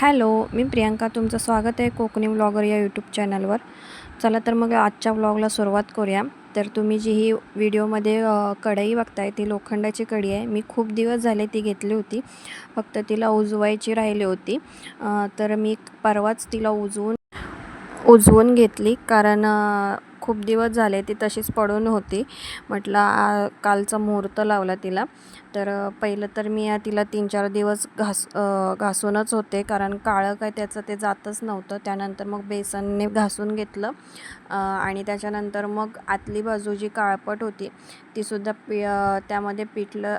Hello मी प्रियांका तुमचं स्वागत आहे कोकणी व्लॉगर या यूट्यूब चॅनलवर चला तर मग आजच्या व्लॉगला सुरुवात करूया. तर तुम्ही जी ही व्हिडिओमध्ये कढई बघताय ती लोखंडाची कढी आहे. मी खूप दिवस झाले ती घेतली होती. फक्त तिला उजवायची राहिली होती. तर मी परवाच तिला उजवून उजवून घेतली. कारण खूप दिवस झाले ती तशीच पडून होती. म्हटलं आ, कालचा मुहूर्त लावला तिला. तर पहिलं तर मी तिला तीन चार दिवस घास घासूनच होते. कारण काळं काय त्याचं ते जातच नव्हतं. त्यानंतर मग बेसनने घासून घेतलं. आणि त्याच्यानंतर मग आतली बाजू जी काळपट होती तीसुद्धा पी त्यामध्ये पिठलं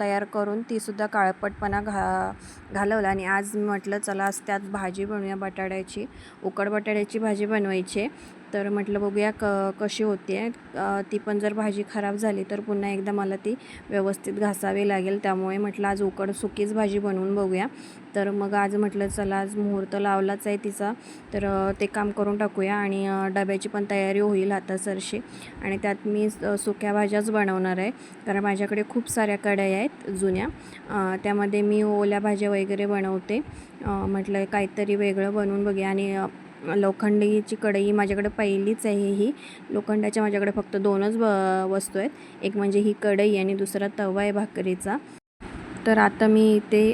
तयार करून तीसुद्धा काळपटपणा घा घालवला. आणि आज म्हटलं चला आज त्यात भाजी बनवूया बटाट्याची उकड बटाट्याची भाजी बनवायची. तर म्हटलं बघूया क कशी होते आहे ती पण जर भाजी खराब झाली तर पुन्हा एकदा मला ती व्यवस्थित घासावी लागेल. त्यामुळे म्हटलं आज उकड सुकीच भाजी बनवून बघूया. तर मग आज म्हटलं चला आज मुहूर्त लावलाच आहे तिचा. तर ते काम करून टाकूया आणि डब्याची पण तयारी होईल आता सरशी. आणि त्यात मी सुक्या भाज्याच बनवणार आहे. कारण माझ्याकडे खूप साऱ्या कढाई आहेत जुन्या. त्यामध्ये मी ओल्या भाज्या वगैरे बनवते. म्हटलं काहीतरी वेगळं बनवून बघूया. आणि लोखंडीची कढई माझ्याकडे पहिलीच आहे ही. लोखंडाच्या माझ्याकडे फक्त दोनच ब वस्तू आहेत. एक म्हणजे ही कढई आणि दुसरा तवा आहे भाकरीचा. तर आता मी इथे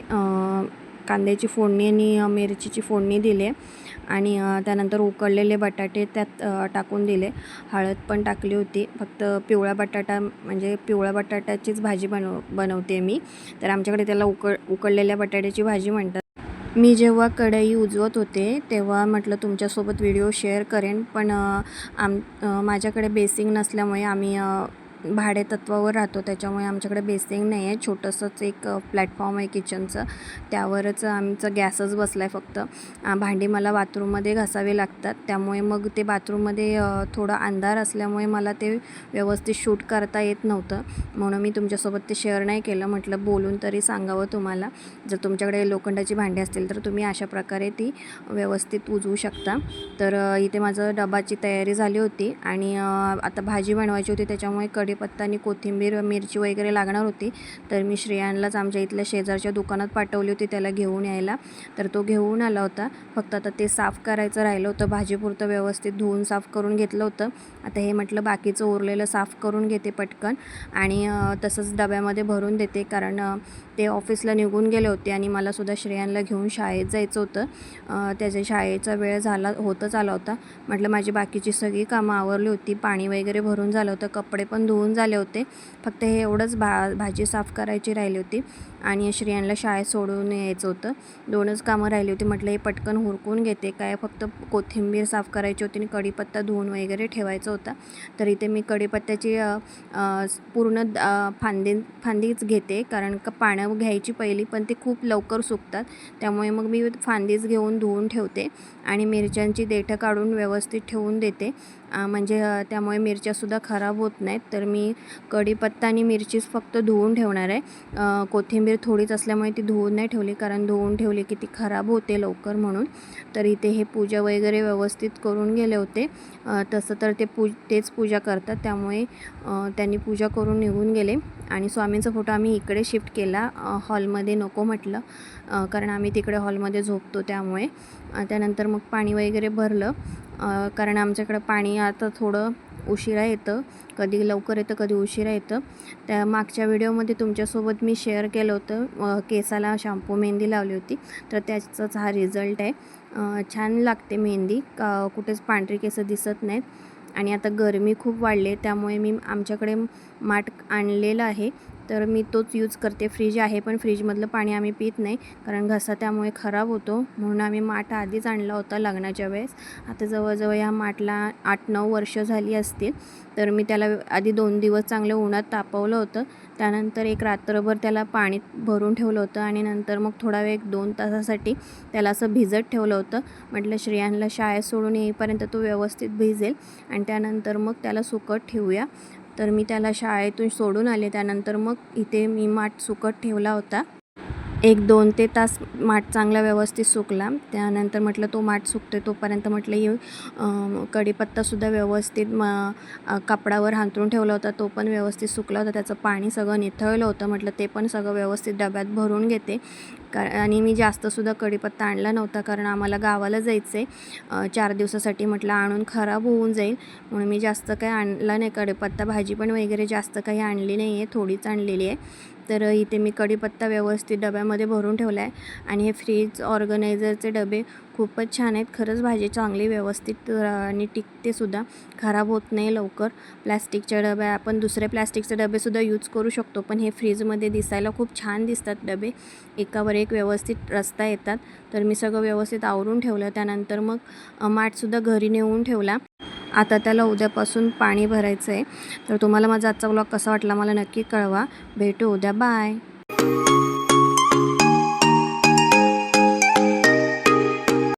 कांद्याची फोडणी आणि मिरचीची फोडणी दिली आहे. आणि त्यानंतर उकडलेले बटाटे त्यात टाकून दिले. हळद पण टाकली होती. फक्त पिवळा बटाटा म्हणजे पिवळ्या बटाट्याचीच भाजी बनव बनवते मी. तर आमच्याकडे त्याला उकळ उकडलेल्या बटाट्याची भाजी म्हणतात. मी जेव्हा कढई उजवत होते तेव्हा म्हटलं तुमच्यासोबत व्हिडिओ शेअर करेन पण आम माझ्याकडे बेसिंग नसल्यामुळे आम्ही अ, भाडेतत्वावर राहतो त्याच्यामुळे आमच्याकडे बेसिंग नाही आहे. छोटंसंच एक प्लॅटफॉर्म आहे किचनचं. त्यावरच आमचं गॅसच बसला आहे फक्त भांडी मला बाथरूममध्ये घासावे लागतात. त्यामुळे मग ते बाथरूममध्ये थोडं थोडा अंधार असल्यामुळे मला ते व्यवस्थित शूट करता येत नव्हतं. म्हणून मी तुमच्यासोबत ते शेअर नाही केलं. म्हटलं बोलून तरी सांगावं तुम्हाला. जर तुमच्याकडे लोखंडाची भांडी असतील तर तुम्ही अशा प्रकारे ती व्यवस्थित उजवू शकता. तर इथे माझं डबाची तयारी झाली होती आणि आता भाजी बनवायची होती त्याच्यामुळे कढीपत्ता आणि कोथिंबीर मिरची वगैरे लागणार होती. तर मी श्रेयांलाच आमच्या इथल्या शेजारच्या दुकानात पाठवली होती त्याला घेऊन यायला. तर तो घेऊन आला होता. फक्त आता ते साफ करायचं राहिलं होतं. भाजीपुरतं व्यवस्थित धुवून साफ करून घेतलं होतं. आता हे म्हटलं बाकीचं उरलेलं साफ करून घेते पटकन. आणि तसंच डब्यामध्ये भरून देते. कारण ते ऑफिसला निघून गेले होते आणि मलासुद्धा श्रेयांला घेऊन शाळेत जायचं होतं. त्याच्या शाळेचा वेळ झाला होतच आला होता. म्हटलं माझी बाकीची सगळी कामं आवरली होती. पाणी वगैरे भरून झालं होतं. कपडे पण धुवून झाले होते. फक्त हे एवढंच भा भाजी साफ करायची राहिली होती आणि श्रेयांला शाळेत सोडून यायचं होतं. दोनच कामं राहिली होती. म्हटलं हे पटकन हुरकून घेते. काय फक्त कोथिंबीर साफ करायची होती आणि कढीपत्ता धुवून वगैरे ठेवायचा होता. तर इथे मी कढीपत्त्याची पूर्ण फांदी फांदीच घेते. कारण का पानं घ्यायची पहिली पण ते खूप लवकर सुकतात. त्यामुळे मग मी फांदीच घेऊन धुवून ठेवते आणि मिरच्यांची देठं काढून व्यवस्थित ठेवून देते. म्हणजे त्यामुळे मिरच्यासुद्धा खराब होत नाहीत. तर मी कढीपत्ता आणि मिरचीच फक्त धुवून ठेवणार आहे. कोथिंबीर थोडीच असल्यामुळे ती धुवून नाही ठेवली कारण धुवून ठेवली की ती खराब होते लवकर म्हणून. तर इथे हे पूजा वगैरे व्यवस्थित करून गेले होते. तसं तर ते पू तेच पूजा करतात. त्यामुळे त्यांनी पूजा करून निघून गेले. आणि स्वामींचा फोटो आम्ही इकडे शिफ्ट केला. हॉलमध्ये नको म्हटलं. कारण आम्ही तिकडे हॉलमध्ये झोपतो त्यामुळे. त्यानंतर मग पाणी वगैरे भरलं. कारण आमच्याकडं पाणी आता थोडं उशिरा येतं. कधी लवकर येतं कधी उशिरा येतं. त्या मागच्या व्हिडिओमध्ये तुमच्यासोबत मी शेअर केलं होतं. केसाला शॅम्पू मेहंदी लावली होती. तर त्याचाच हा रिझल्ट आहे. छान लागते मेहंदी. का कुठेच पांढरी केसं दिसत नाहीत. आणि आता गरमी खूप वाढली आहे. त्यामुळे मी आमच्याकडे माठ आणलेलं आहे. तर मी तोच यूज करते. फ्रीज आहे पण फ्रीजमधलं पाणी आम्ही पित नाही. कारण घसा त्यामुळे खराब होतो. म्हणून आम्ही माठ आधीच आणला होता लग्नाच्या वेळेस. आता जवळजवळ ह्या माठला आठ नऊ वर्ष झाली असतील. तर मी त्याला आधी दोन दिवस चांगलं उन्हात तापवलं होतं. त्यानंतर एक रात्रभर त्याला पाणी भरून ठेवलं होतं आणि नंतर मग थोडा वेळ एक दोन तासासाठी त्याला असं भिजत ठेवलं होतं. म्हटलं श्रियांला शाळेत सोडून येईपर्यंत तो व्यवस्थित भिजेल आणि त्यानंतर मग त्याला सुकत ठेवूया. तर मी त्याला शाळेतून सोडून आले. त्यानंतर मग इथे मी माठ सुकत ठेवला होता. एक दोन ते तास माठ चांगला व्यवस्थित सुकला. त्यानंतर म्हटलं तो माठ सुकतो तोपर्यंत म्हटलं ही कडीपत्तासुद्धा कढीपत्तासुद्धा व्यवस्थित म कापडावर हांतरून ठेवला होता तो पण व्यवस्थित सुकला होता. त्याचं पाणी सगळं निथळलं होतं. म्हटलं ते पण सगळं व्यवस्थित डब्यात भरून घेते. का आणि मी जास्तसुद्धा कढीपत्ता आणला नव्हता कारण आम्हाला गावाला जायचं आहे चार दिवसासाठी म्हटलं आणून खराब होऊन जाईल. म्हणून मी जास्त काही आणला नाही. कढीपत्ता भाजी पण वगैरे जास्त काही आणली नाही आहे थोडीच आणलेली आहे. तर इथे मी कढीपत्ता व्यवस्थित डब्यामध्ये भरून ठेवला आहे आणि हे फ्रीज ऑर्गनायझरचे डबे खूपच छान आहेत. खरंच भाजी चांगली व्यवस्थित आणि टिकते सुद्धा. खराब होत नाही लवकर. प्लॅस्टिकच्या डब्या आपण दुसरे प्लॅस्टिकचे डबेसुद्धा यूज करू शकतो. पण हे फ्रीजमध्ये दिसायला खूप छान दिसतात डबे. एकावर एक व्यवस्थित रस्ता येतात. तर मी सगळं व्यवस्थित आवरून ठेवलं. त्यानंतर मग माठसुद्धा घरी नेऊन ठेवला. आता त्याला उद्यापासून पाणी भरायचं आहे. तर तुम्हाला माझा आजचा ब्लॉग कसा वाटला मला नक्की कळवा. भेटू उद्या. बाय